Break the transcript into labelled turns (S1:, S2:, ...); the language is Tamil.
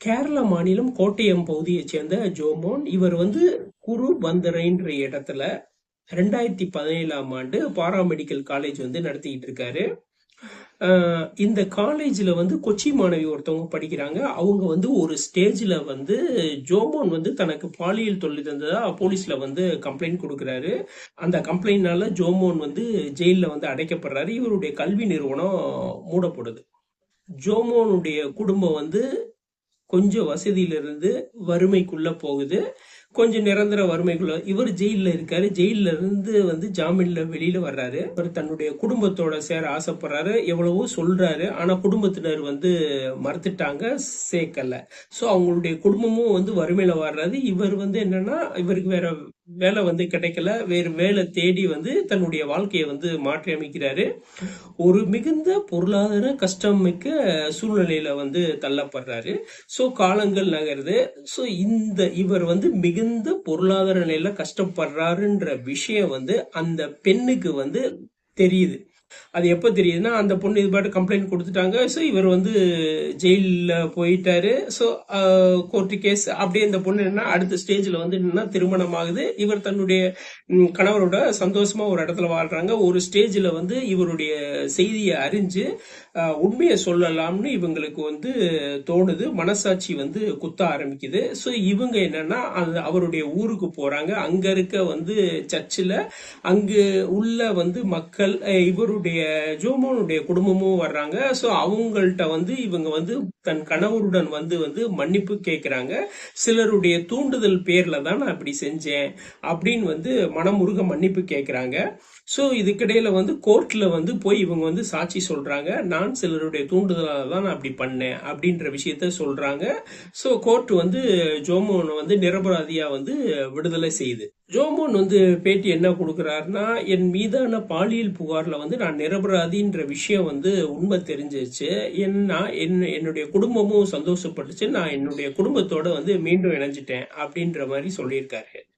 S1: கேரள மாநிலம் கோட்டயம் பகுதியைச் சேர்ந்த ஜோமோன் இவர் வந்து குரு பந்தரைன்ற இடத்துல ரெண்டாயிரத்தி பதினேழாம் ஆண்டு பாராமெடிக்கல் காலேஜ் வந்து நடத்திக்கிட்டு இருக்காரு. இந்த காலேஜில் வந்து கொச்சி மாணவி ஒருத்தவங்க படிக்கிறாங்க. அவங்க வந்து ஒரு ஸ்டேஜில் வந்து ஜோமோன் வந்து தனக்கு பாலியல் தொழில் தந்ததா போலீஸில் வந்து கம்ப்ளைண்ட் கொடுக்குறாரு. அந்த கம்ப்ளைண்ட்னால ஜோமோன் வந்து ஜெயிலில் வந்து அடைக்கப்படுறாரு. இவருடைய கல்வி நிறுவனம் மூடப்படுது. ஜோமோனுடைய குடும்பம் வந்து கொஞ்சம் வசதியிலிருந்து வறுமைக்குள்ள போகுது. கொஞ்சம் நிரந்தர வறுமைக்குள்ள இவர் ஜெயிலில் இருக்காரு. ஜெயிலில் இருந்து வந்து ஜாமீன்ல வெளியில வர்றாரு. அவர் தன்னுடைய குடும்பத்தோட சேர ஆசைப்படுறாரு. எவ்வளவோ சொல்றாரு. ஆனா குடும்பத்தினர் வந்து மறுத்துட்டாங்க. சேர்க்கல. சோ அவங்களுடைய குடும்பமும் வந்து வறுமையில வர்றாரு இவர் வந்து என்னன்னா இவருக்கு வேற வேலை வந்து கிடைக்கல. வேறு வேலை தேடி வந்து தன்னுடைய வாழ்க்கையை வந்து மாற்றி அமைக்கிறாரு. ஒரு மிகுந்த பொருளாதார கஷ்டம் மிக்க சூழ்நிலையில வந்து தள்ளப்படுறாரு. ஸோ காலங்கள் நகருது. ஸோ இந்த இவர் வந்து மிகுந்த பொருளாதார நிலையில கஷ்டப்படுறாருன்ற விஷயம் வந்து அந்த பெண்ணுக்கு வந்து தெரியுது. அது எப்போ தெரியுதுன்னா அந்த பொண்ணு இது பாட்டு கம்ப்ளைண்ட் கொடுத்துட்டாங்க. ஸோ இவர் வந்து ஜெயிலில் போயிட்டாரு. ஸோ கோர்ட்டு கேஸ் அப்படியே இந்த பொண்ணு என்ன அடுத்த ஸ்டேஜில் வந்து என்னன்னா திருமணம் ஆகுது இவர் தன்னுடைய கணவரோட சந்தோஷமா ஒரு இடத்துல வாழ்றாங்க. ஒரு ஸ்டேஜில் வந்து இவருடைய செய்தியை அறிஞ்சு உண்மையை சொல்லலாம்னு இவங்களுக்கு வந்து தோணுது. மனசாட்சி வந்து குத்த ஆரம்பிக்குது. ஸோ இவங்க என்னன்னா அது அவருடைய ஊருக்கு போறாங்க. அங்க இருக்க வந்து சர்ச்சில் அங்கு உள்ள வந்து மக்கள் இவருடைய ஜோமோனுடைய குடும்பமும் வர்றாங்க. ஸோ அவங்கள்ட்ட வந்து இவங்க வந்து தன் கணவருடன் வந்து வந்து மன்னிப்பு கேட்குறாங்க சிலருடைய தூண்டுதல் பேரில் தான் நான் இப்படி செஞ்சேன் அப்படின்னு வந்து மனமுருக மன்னிப்பு கேட்குறாங்க ஸோ இதுக்கிடையில் வந்து கோர்ட்டில் வந்து போய் இவங்க வந்து சாட்சி சொல்கிறாங்க நான் சிலருடைய தூண்டுதலாக தான் நான் அப்படி பண்ணேன் அப்படின்ற விஷயத்த சொல்கிறாங்க ஸோ கோர்ட் வந்து ஜோமோனை வந்து நிரபராதியாக வந்து விடுதலை செய்யுது ஜோமோன் வந்து பேட்டி என்ன கொடுக்குறாருன்னா என் மீதான பாலியல் புகாரில் வந்து நான் நிரபராதின்ற விஷயம் வந்து உண்மை தெரிஞ்சிருச்சு. என்ன என் என்னுடைய குடும்பமும் சந்தோஷப்பட்டுச்சு. நான் என்னுடைய குடும்பத்தோடு வந்து மீண்டும் இணைஞ்சிட்டேன். அப்படின்ற மாதிரி சொல்லியிருக்காரு.